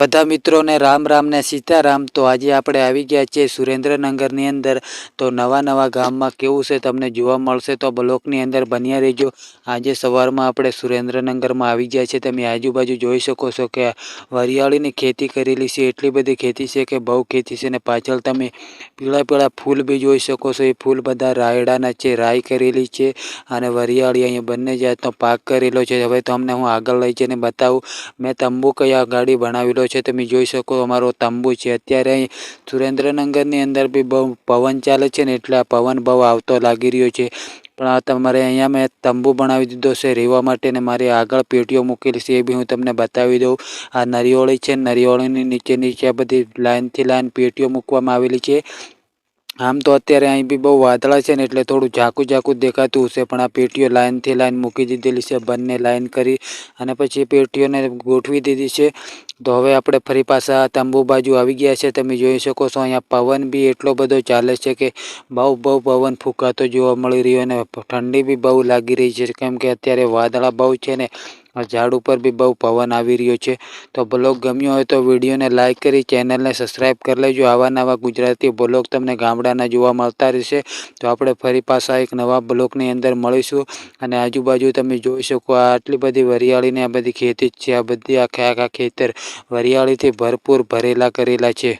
બધા મિત્રોને રામ રામ ને સીતારામ. તો આજે આપણે આવી ગયા છીએ સુરેન્દ્રનગરની અંદર. તો નવા નવા ગામમાં કેવું છે તમને જોવા મળશે તો બ્લોકની અંદર બન્યા રહેજો. આજે સવારમાં આપણે સુરેન્દ્રનગરમાં આવી ગયા છે તમે આજુબાજુ જોઈ શકો છો કે વરિયાળીની ખેતી કરેલી છે. એટલી બધી ખેતી છે કે બહુ ખેતી છે ને પાછળ તમે પીળા પીળા ફૂલ બી જોઈ શકો છો. એ ફૂલ બધા રાયડાના છે, રાઈ કરેલી છે અને વરિયાળી અહીંયા બંને જાતનો પાક કરેલો છે. હવે તો તમને હું આગળ લઈ જઈને બતાવું. મેં તંબુ કયા ગાડી બનાવેલો છે, તમે જોઈ શકો અમારો તંબુ છે. અત્યારે અહીં સુરેન્દ્રનગરની અંદર બી બહુ પવન ચાલે છે ને, એટલે પવન બહુ આવતો લાગી રહ્યો છે. પણ આ તમારે અહીંયા મેં તંબુ બનાવી દીધો છે રહેવા માટે ને મારી આગળ પેટીઓ મૂકેલી છે, એ બી હું તમને બતાવી દઉં. આ નરિયોળી છે, નરિયોળીની નીચે નીચે બધી લાઇનથી લાઇન પેટીઓ મૂકવામાં આવેલી છે. આમ તો અત્યારે અહીં બી બહુ વાદળા છે ને એટલે થોડું ઝાકું ઝાકું દેખાતું હશે, પણ આ પેટીઓ લાઇનથી લાઇન મૂકી દીધેલી છે, બંને લાઇન કરી અને પછી પેટીઓને ગોઠવી દીધી છે. તો હવે આપણે ફરી પાછા તંબુ બાજુ આવી ગયા છે, તમે જોઈ શકો છો અહીંયા પવન બી એટલો બધો ચાલે છે કે બહુ બહુ પવન ફૂંકાતો જોવા મળી રહ્યો અને ઠંડી બી બહુ લાગી રહી છે, કેમ કે અત્યારે વાદળા બહુ છે ને ઝાડ ઉપર બી બહુ પવન આવી રહ્યો છે. તો બ્લોગ ગમ્યો હોય તો વિડીયોને લાઇક કરી, ચેનલને સબસ્ક્રાઈબ કરી લેજો. આવા નવા ગુજરાતી બ્લોગ તમને ગામડાના જોવા મળતા રહેશે. તો આપણે ફરી પાછા એક નવા બ્લોગની અંદર મળીશું. અને આજુબાજુ તમે જોઈ શકો આટલી બધી વરિયાળીને આ બધી ખેતી જ છે. આ બધી આખે આખા ખેતર વરિયાળીથી ભરપૂર ભરેલા કરેલા છે.